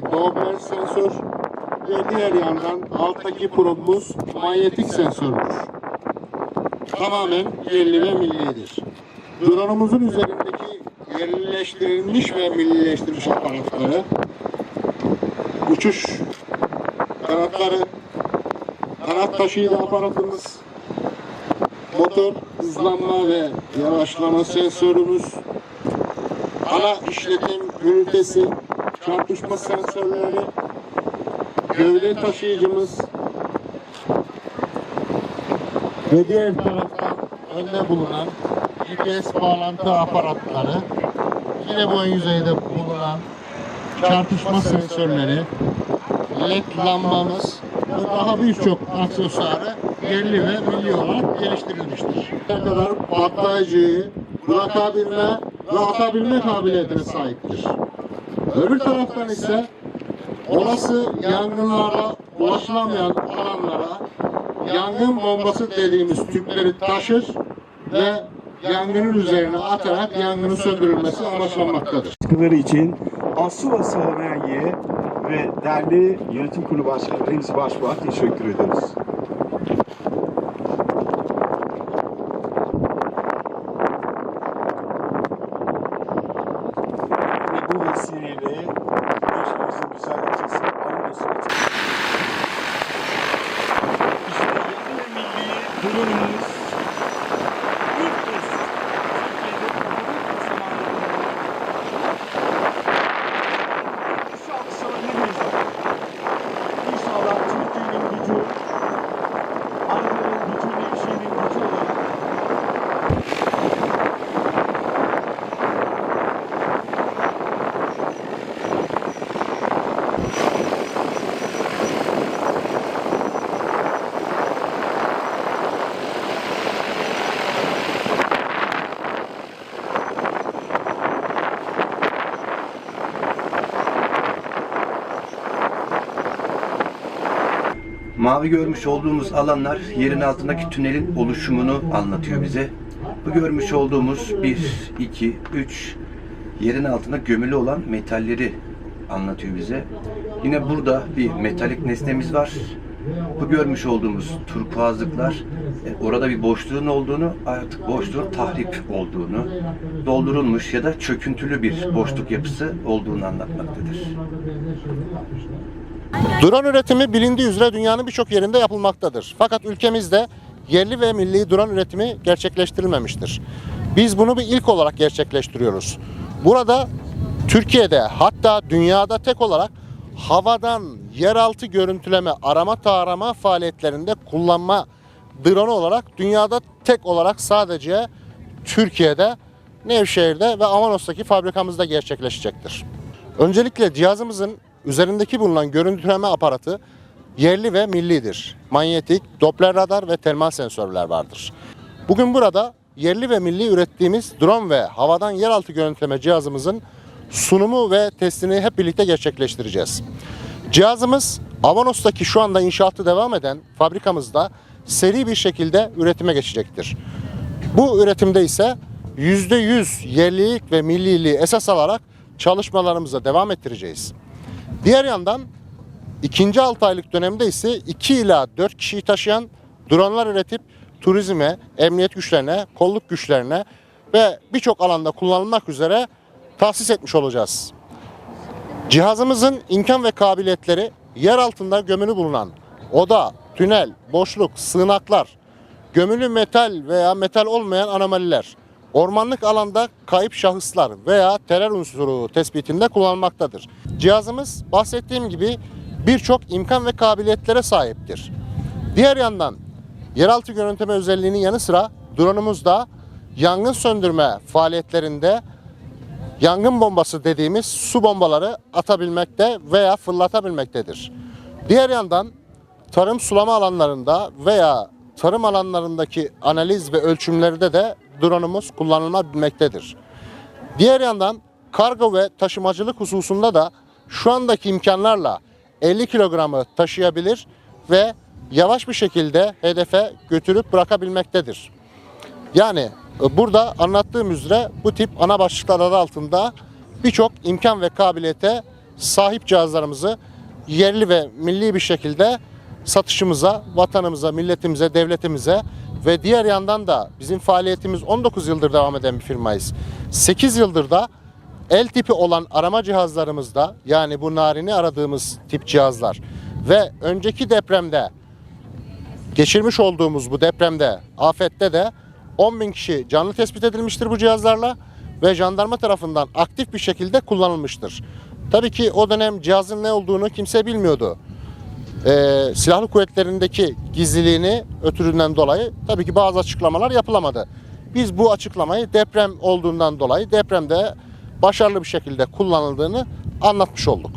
GOBR sensör ve diğer yandan alttaki probumuz manyetik sensördür. Tamamen yerli ve millidir. Drone'umuzun üzerindeki yerlileştirilmiş ve millileştirilmiş aparatları, uçuş kanatları, kanat taşıyıcı aparatımız, motor hızlanma ve yavaşlama sensörümüz, ana işletim ünitesi, çarpışma sensörleri, gövde taşıyıcımız ve diğer taraftan önde bulunan GPS bağlantı aparatları, yine bu yüzeyde bulunan çarpışma sensörleri, led lambamız ve daha birçok aksesuarı yerli ve milli olarak geliştirilmiştir. Ne kadar patlayıcıyı bırakabilme ve atabilme kabiliyetine sahiptir. Öbür taraftan ise olası yangınlara ulaşılamayan alanlara yangın bombası dediğimiz tüpleri taşır ve yangının üzerine atarak yangının söndürülmesi amaçlanmaktadır. katkıları için Asula Sahne'ye ve değerli yönetim kurulu başkanı Deniz Başbuğ'a teşekkür ederiz. Ve bu vesileyle yaşamımızın güzel ilçesi Anadolu İşte yerli ve milli Mavi görmüş olduğumuz alanlar yerin altındaki tünelin oluşumunu anlatıyor bize. Bu görmüş olduğumuz 1, 2, 3 yerin altında gömülü olan metalleri anlatıyor bize. Yine burada bir metalik nesnemiz var. Bu görmüş olduğumuz turkuazlıklar e, orada bir boşluğun olduğunu, artık boşluğun tahrip olduğunu, doldurulmuş ya da çöküntülü bir boşluk yapısı olduğunu anlatmaktadır. Drone üretimi bilindiği üzere dünyanın birçok yerinde yapılmaktadır. Fakat ülkemizde yerli ve milli drone üretimi gerçekleştirilmemiştir. Biz bunu bir ilk olarak gerçekleştiriyoruz. Burada Türkiye'de hatta dünyada tek olarak havadan yeraltı görüntüleme arama tarama faaliyetlerinde kullanma drone olarak dünyada tek olarak sadece Türkiye'de Nevşehir'de ve Avanos'taki fabrikamızda gerçekleşecektir. Öncelikle cihazımızın üzerindeki bulunan görüntüleme aparatı yerli ve millidir. Manyetik, Doppler radar ve termal sensörler vardır. Bugün burada yerli ve milli ürettiğimiz drone ve havadan yeraltı görüntüleme cihazımızın sunumu ve testini hep birlikte gerçekleştireceğiz. Cihazımız Avanos'taki şu anda inşaatı devam eden fabrikamızda seri bir şekilde üretime geçecektir. Bu üretimde ise %100 yerlilik ve milliliği esas alarak çalışmalarımıza devam ettireceğiz. Diğer yandan ikinci 6 aylık dönemde ise 2 ila 4 kişiyi taşıyan dronlar üretip turizme, emniyet güçlerine, kolluk güçlerine ve birçok alanda kullanılmak üzere tahsis etmiş olacağız. Cihazımızın imkan ve kabiliyetleri yer altında gömülü bulunan oda, tünel, boşluk, sığınaklar, gömülü metal veya metal olmayan anomaliler, ormanlık alanda kayıp şahıslar veya terör unsuru tespitinde kullanılmaktadır. Cihazımız bahsettiğim gibi birçok imkan ve kabiliyetlere sahiptir. Diğer yandan yeraltı görüntüleme özelliğinin yanı sıra drone'umuz da yangın söndürme faaliyetlerinde yangın bombası dediğimiz su bombaları atabilmekte veya fırlatabilmektedir. Diğer yandan tarım sulama alanlarında veya tarım alanlarındaki analiz ve ölçümlerde de drone'umuz kullanılabilmektedir. Diğer yandan kargo ve taşımacılık hususunda da şu andaki imkanlarla 50 kilogramı taşıyabilir ve yavaş bir şekilde hedefe götürüp bırakabilmektedir. Yani e, burada anlattığım üzere bu tip ana başlıklar altında birçok imkan ve kabiliyete sahip cihazlarımızı yerli ve milli bir şekilde satışımıza, vatanımıza, milletimize, devletimize ve diğer yandan da bizim faaliyetimiz 19 yıldır devam eden bir firmayız. 8 yıldır da el tipi olan arama cihazlarımızda yani bu narini aradığımız tip cihazlar ve önceki depremde geçirmiş olduğumuz bu depremde, afette de 10 bin kişi canlı tespit edilmiştir bu cihazlarla ve jandarma tarafından aktif bir şekilde kullanılmıştır. Tabii ki o dönem cihazın ne olduğunu kimse bilmiyordu. Ee, silahlı kuvvetlerindeki gizliliğini ötüründen dolayı tabii ki bazı açıklamalar yapılamadı. Biz bu açıklamayı deprem olduğundan dolayı depremde başarılı bir şekilde kullanıldığını anlatmış olduk.